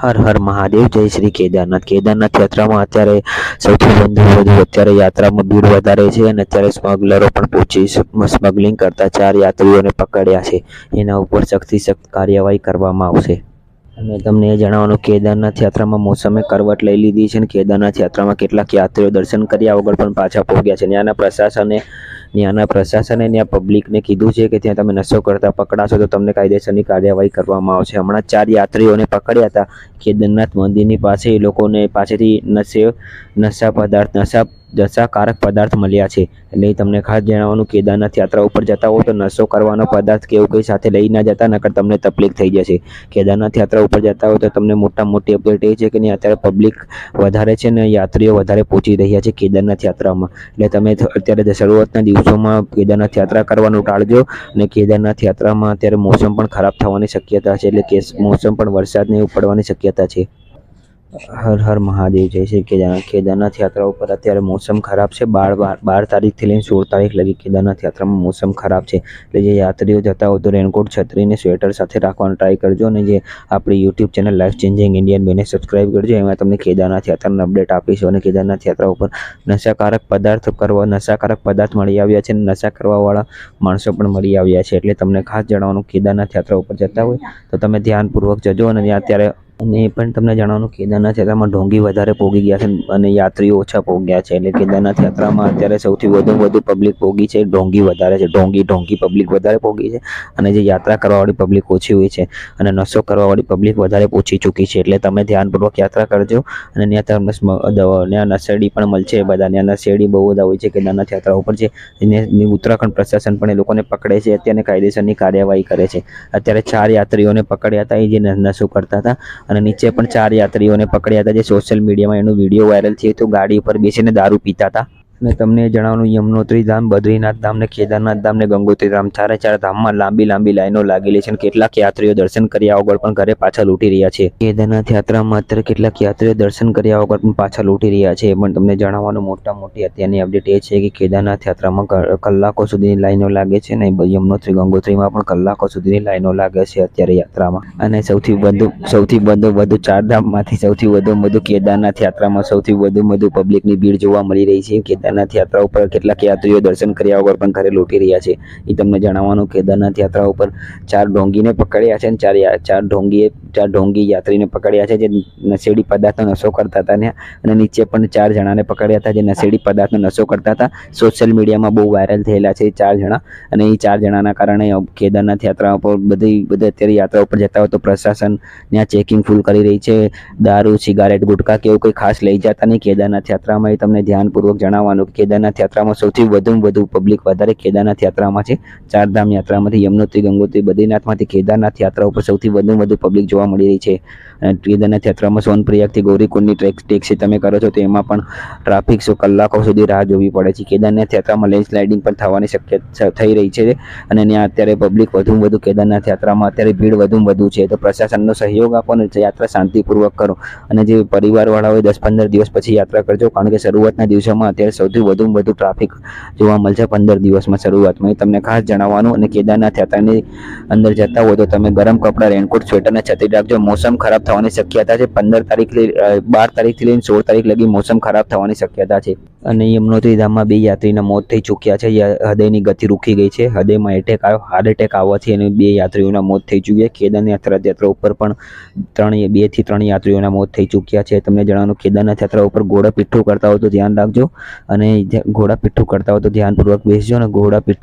હર હર મહાદેવ, જય શ્રી કેદારનાથ. કેદારનાથ યાત્રામાં અત્યારે સૌથી વધુ વધુ અત્યારે યાત્રામાં ભીડ વધારે છે અને અત્યારે સ્મગલરો પણ પહોંચી સ્મગલિંગ કરતા ચાર યાત્રીઓને પકડ્યા છે. એના ઉપર સખ્તી સખ્ત કાર્યવાહી કરવામાં આવશે. અને તમને એ જણાવવાનું, કેદારનાથ યાત્રામાં મોસમે કરવટ લઈ લીધી છે અને કેદારનાથ યાત્રામાં કેટલાક યાત્રીઓ દર્શન કર્યા વગર પણ પાછા પહોંચ્યા છે. ત્યાંના પ્રશાસને ત્યાંના પ્રશાસને ત્યાં પબ્લિકને કીધું છે કે ત્યાં તમે નશો કરતા પકડાશો તો તમને કાયદેસરની કાર્યવાહી કરવામાં આવશે. હમણાં ચાર યાત્રીઓને પકડ્યા હતા. કેદારનાથ મંદિરની પાસે એ લોકોને પાસેથી નશે, નશા પદાર્થ, નશા નશાકારક પદાર્થ મળ્યા છે. એટલે તમને ખાસ જણાવવાનું કેદારનાથ યાત્રા ઉપર જતા હો તો નશો કરવાનો પદાર્થ કે એવું કંઈ સાથે લઈ ના જતા, નકર તમને તકલીફ થઈ જશે. કેદારનાથ યાત્રા ઉપર જતા હોવ તો તમને મોટા મોટી અપડેટ એ છે કે નહીં, અત્યારે પબ્લિક વધારે છે ને યાત્રીઓ વધારે પહોંચી રહ્યા છે કેદારનાથ યાત્રામાં. એટલે તમે અત્યારે શરૂઆતના દિવસોમાં કેદારનાથ યાત્રા કરવાનું ટાળજો અને કેદારનાથ યાત્રામાં અત્યારે મોસમ પણ ખરાબ થવાની શક્યતા છે, એટલે કે મોસમ પણ વરસાદને પડવાની શક્યતા છે. હર હર મહાદેવ, જય શ્રી કેદારનાથ કેદારનાથ યાત્રા ઉપર અત્યારે મોસમ ખરાબ છે. બાર બાર તારીખથી લઈને સોળ તારીખ લગી કેદારનાથ યાત્રામાં મોસમ ખરાબ છે. એટલે જે યાત્રીઓ જતા હોય તો રેનકોટ છત્રીને સ્વેટર સાથે રાખવાનો ટ્રાય કરજો અને જે આપણી YouTube channel life changing Indian બેને સબસ્ક્રાઈબ કરજો. એમાં તમને કેદારનાથ યાત્રાની અપડેટ આપીશું અને કેદારનાથ યાત્રા ઉપર નશાકારક પદાર્થ કરવા, નશાકારક પદાર્થ મળી આવ્યા છે અને નશા કરવાવાળા માણસો પણ મળી આવ્યા છે. એટલે તમને ખાસ જણાવવાનું, કેદારનાથ યાત્રા ઉપર જતા હોય તો તમે ધ્યાનપૂર્વક જજો અને ત્યાં અત્યારે અને એ પણ તમને જણાવવાનું કેદારનાથ યાત્રામાં ઢોંગી વધારે પોગી ગયા છે અને યાત્રીઓ ઓછા પોગ્યા છે. એટલે કેદારનાથ યાત્રામાં અત્યારે સૌથી વધુ વધુ પબ્લિક પોગી છે, ઢોંગી વધારે છે. ઢોંગી ઢોંગી પબ્લિક વધારે પોગી છે અને જે યાત્રા કરવાવાળી પબ્લિક ઓછી હોય છે અને નશો કરવાવાળી પબ્લિક વધારે પહોંચી ચૂકી છે. એટલે તમે ધ્યાનપૂર્વક યાત્રા કરજો અને ત્યાં તમને ત્યાં નશેડી પણ મળશે બધા. ત્યાં નશેડી બહુ બધા હોય છે, કેદારનાથ યાત્રા ઉપર છે. એને ઉત્તરાખંડ પ્રશાસન પણ એ લોકોને પકડે છે, અત્યારે કાયદેસરની કાર્યવાહી કરે છે. અત્યારે ચાર યાત્રીઓને પકડ્યા હતા, એ જે નશો કરતા હતા અને નીચે પણ ચાર યાત્રીઓને પકડ્યા હતા જે સોશિયલ મીડિયામાં એનો વીડિયો વાયરલ થયો તો ગાડી ઉપર બેસીને દારૂ પીતા હતા. અને તમને જણાવવાનું, યમનોત્રી ધામ, બદ્રીનાથ ધામ ને કેદારનાથ ધામ ને ગંગોત્રી ધામ ચારે ચાર ધામમાં લાંબી લાંબી લાઈનો લાગેલી છે અને કેટલાક યાત્રીઓ દર્શન કર્યા વગર પણ ઘરે પાછા લૂંટી રહ્યા છે. કેદારનાથ યાત્રા માત્ર કેટલાક યાત્રીઓ દર્શન કર્યા વગર પણ પાછા લૂંટી રહ્યા છે. પણ તમને જણાવવાનું મોટા મોટી અત્યારની અપડેટ એ છે કે કેદારનાથ યાત્રામાં કલાકો સુધીની લાઈનો લાગે છે ને યમનોત્રી ગંગોત્રીમાં પણ કલાકો સુધીની લાઈનો લાગે છે અત્યારે યાત્રામાં. અને સૌથી વધુ સૌથી વધુ વધુ ચાર ધામમાંથી સૌથી વધુ વધુ કેદારનાથ યાત્રામાં સૌથી વધુ વધુ પબ્લિકની ભીડ જોવા મળી રહી છે. કેદારનાથ યાત્રા ઉપર કેટલાક યાત્રીઓ દર્શન કર્યા વગર પણ ઘરે લૂંટી રહ્યા છે. એ તમને જણાવવાનું કેદારનાથ યાત્રા ઉપર ચાર ઢોંગીને પકડ્યા છે અને ચાર ચાર ઢોંગીએ, ચાર ઢોંગી યાત્રીને પકડ્યા છે, જે નશેડી પદાર્થનો નશો કરતા હતા ને. અને નીચે પણ ચાર જણાને પકડ્યા હતા, જે નશેડી પદાર્થનો નશો કરતા હતા. સોશિયલ મીડિયામાં બહુ વાયરલ થયેલા છે ચાર જણા. અને એ ચાર જણાના કારણે કેદારનાથ યાત્રા ઉપર બધી બધી અત્યારે યાત્રા ઉપર જતા હોય તો પ્રશાસન ત્યાં ચેકિંગ ફૂલ કરી રહી છે. દારૂ, સિગારેટ ગુટખા કે એવું કંઈ ખાસ લઈ જતા નહીં. કેદારનાથ યાત્રામાં એ તમને ધ્યાનપૂર્વક જણાવવાનું કે કેદારનાથ યાત્રામાં સૌથી વધુમાં વધુ પબ્લિક વધારે કેદારનાથ યાત્રામાં છે. ચારધામ યાત્રામાંથી યમનોત્રી, ગંગોત્રી, બદ્રીનાથમાંથી કેદારનાથ યાત્રા ઉપર સૌથી વધુ વધુ પબ્લિક જોવા મળી રહી છે. કેદારનાથ યાત્રામાં સોનપ્રયાગથી ગૌરીકુંડની ટ્રેક ટેક્સી તમે કરો છો તો એમાં પણ ટ્રાફિક સો કલાકો સુધી રાહ જોવી પડે છે. કેદારનાથ યાત્રામાં લેન્ડસ્લાઇડિંગ પણ થવાની શક્યતા થઈ રહી છે અને ત્યાં અત્યારે પબ્લિક વધુ વધુ કેદારનાથ યાત્રામાં અત્યારે ભીડ વધુ વધુ છે. તો પ્રશાસનનો સહયોગ આપો અને યાત્રા શાંતિપૂર્વક કરો. અને જે પરિવારવાળા હોય દસ પંદર દિવસ પછી યાત્રા કરજો. કારણ કે શરૂઆતના દિવસોમાં અત્યારે સૌથી વધુમાં વધુ ટ્રાફિક જોવા મળશે પંદર દિવસમાં શરૂઆતમાં. તમને ખાસ જણાવવાનું અને કેદારનાથ યાત્રાની અંદર જતા હોય તો તમે ગરમ કપડાં રેનકોટ સ્વેટર અને છત્રી રાખજો. મોસમ ખરાબ થવાની શક્યતા છે. પંદર તારીખ બાર તારીખથી લઈને સોળ તારીખ લગી મોસમ ખરાબ થવાની શક્યતા છે. અને યમનોત્રી ધામમાં બે યાત્રીના મોત થઈ ચૂક્યા છે. હૃદયની ગતિ રૂકી ગઈ છે. હૃદયમાં એટેક આવ્યો હાર્ટ એટેક આવવાથી અને બે યાત્રીઓના મોત થઈ ચૂક્યા કેદારનાથ રથયાત્રા ઉપર પણ ત્રણ બેથી ત્રણ યાત્રીઓના મોત થઈ ચૂક્યા છે. તમને જણાવવાનું, કેદારનાથ યાત્રા ઉપર ઘોડા પીઠું કરતા હોય તો ધ્યાન રાખજો. અને ઘોડા પીઠું કરતા હોય તો ધ્યાનપૂર્વક બેસજો અને ઘોડા પીઠું